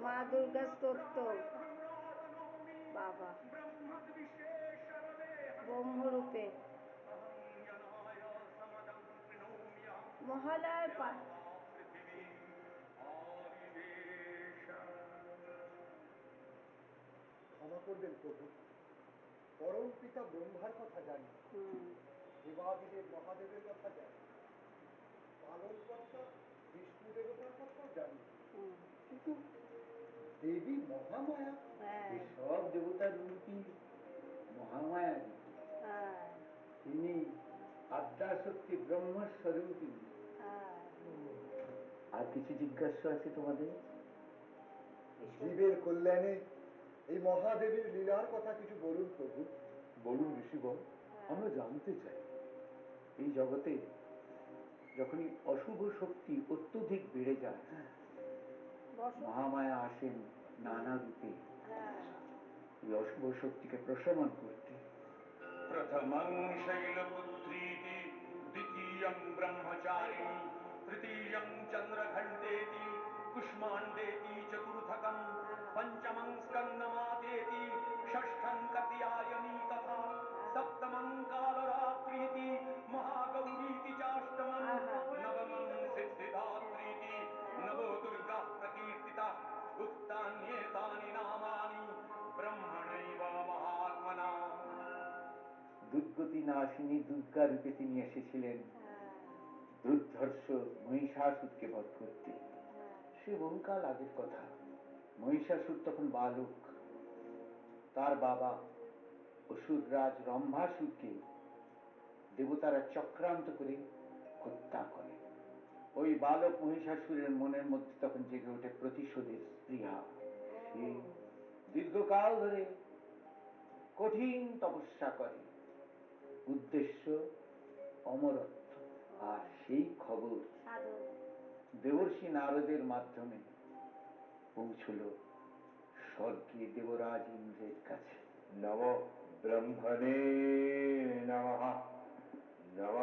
দুর্গা স্তোত্র। বাবা। ব্রহ্মরূপে। মহালয়ার পা ক্ষমা করবেন প্রভু। পরম পিতা ব্রহ্মার কথা জানি দেবাদিদেব মহাদেবের কথা জানি পালন কর্তা বিষ্ণু দেবতার কথাও জানি কিন্তু দেবী মহামায়া হ্যাঁ। এই সব দেবতার রূপই মহামায়া। হ্যাঁ। তিনি আদ্যাশক্তি ব্রহ্মস্বরূপী। হ্যাঁ। আর কিছু জিজ্ঞাসা আছে তোমাদের? জীবের কল্যাণে এই মহাদেবীর লীলার কথা কিছু বলুন প্রভু। বলুন ঋষিবর আমরা জানতে চাই এই জগতে যখনই অশুভ শক্তি অত্যধিক বেড়ে যায় মহামায়া আসেন নানা রূপে। এই অশুভ শক্তিকে প্রশমন করতে। প্রথমং শৈলপুত্রীতি, দ্বিতীয়ং ব্রহ্মচারী তৃতীয়ং চন্দ্রঘণ্ডেতি কুষ্মাণ্ডেতি চতুর্থকম দুর্গতি না নাশিনী দুর্গা রূপে তিনি এসেছিলেন। হ্যাঁ। দুর্ধর্ষ মহিষাসুরকে বধ করতে। হ্যাঁ। সে বহুকাল আগের কথা। মহিষাসুর তখন বালক। তার বাবা অসুররাজ রম্ভাসুরকে দেবতারা চক্রান্ত করে হত্যা করে। ওই বালক মহিষাসুরের মনের মধ্যে তখন জেগে ওঠে প্রতিশোধের স্পৃহা। সে দীর্ঘকাল ধরে কঠিন তপস্যা করে। উদ্দেশ্য অমরত্ব। আর সেই খবর দেবর্ষি নারদের মাধ্যমে পৌঁছল স্বর্গে দেবরাজ ইন্দ্রের কাছে। নম ব্রহ্মণে নম। নম